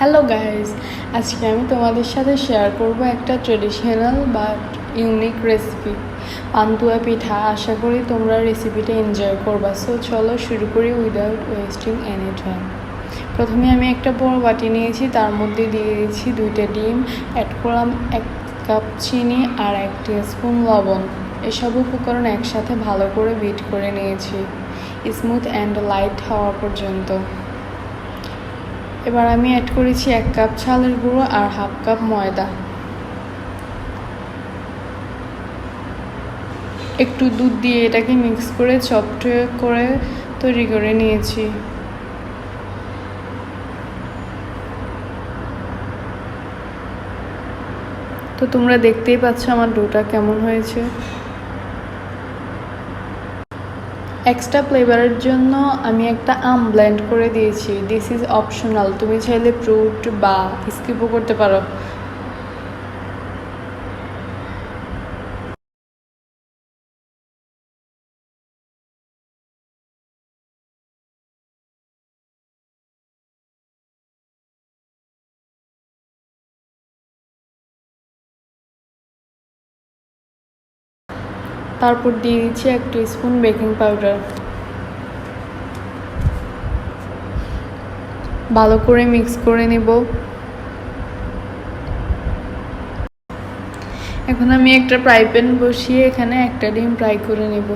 Hello guys আজকে আমি তোমাদের সাথে শেয়ার করব একটা traditional but unique recipe pantua পিঠা, আশা করি তোমরা রেসিপিটা এনজয় করবা। সো চলো শুরু করি উইদাউট ওয়েস্টিং এনি টাইম প্রথমে আমি একটা বড় বাটি নিয়েছি, তার মধ্যে দিয়ে দিয়েছি দুইটা ডিম অ্যাড করলাম এক কাপ চিনি আর এক স্পুন লবণ। এসব উপকরণ একসাথে ভালো করে বিট করে নিয়েছি স্মুথ অ্যান্ড লাইট হওয়া পর্যন্ত। এবার আমি অ্যাড করেছি এক কাপ চালের গুঁড়ো আর হাফ কাপ ময়দা। একটু দুধ দিয়ে এটাকে মিক্স করে চপট করে তৈরি করে নিয়েছি। তো তোমরা দেখতেই পাচ্ছ আমার ডোটা কেমন হয়েছে। এক্সট্রা ফ্লেভারের জন্য আমি একটা আম ব্লেন্ড করে দিয়েছি। দিস ইজ অপশনাল তুমি চাইলে ফ্রুট বা স্কিপও করতে পারো। তারপর দিয়ে দিচ্ছি এক স্পুন বেকিং পাউডার ভালো করে মিক্স করে নেব। এখন আমি একটা ফ্রাই প্যান বসিয়ে এখানে একটা ডিম ফ্রাই করে নেব।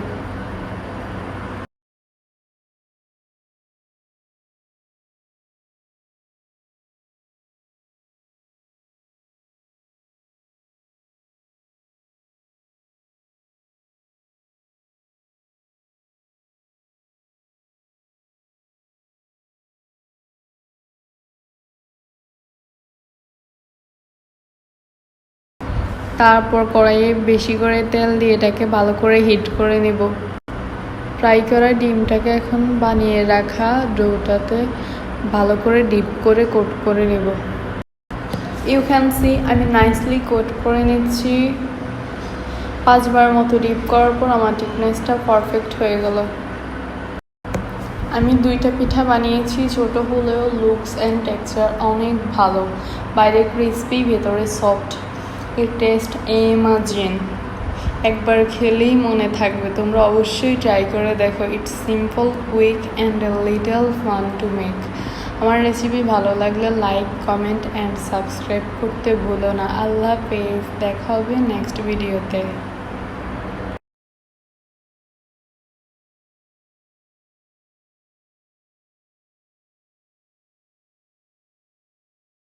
তারপর কড়াইয়ে বেশি করে তেল দিয়ে এটাকে ভালো করে হিট করে নেব। ফ্রাই করা ডিমটাকে এখন বানিয়ে রাখা ডোটাতে ভালো করে ডিপ করে কোট করে নেব। ইউ ক্যান সি আমি নাইসলি কোট করে নিচ্ছি। পাঁচবার মতো ডিপ করার পর আমার টিকনেসটা পারফেক্ট হয়ে গেল। আমি দুইটা পিঠা বানিয়েছি, ছোট হলেও লুকস অ্যান্ড টেক্সচার অনেক ভালো। বাইরে ক্রিসপি ভেতরে সফট এর টেস্ট এমাজিন একবার খেলেই মনে থাকবে, তোমরা অবশ্যই ট্রাই করে দেখো। It's simple quick and little fun to make আমার রেসিপি ভালো লাগলে লাইক কমেন্ট অ্যান্ড সাবস্ক্রাইব করতে ভুলো না। আল্লাহ পেজ দেখা হবে নেক্সট ভিডিওতে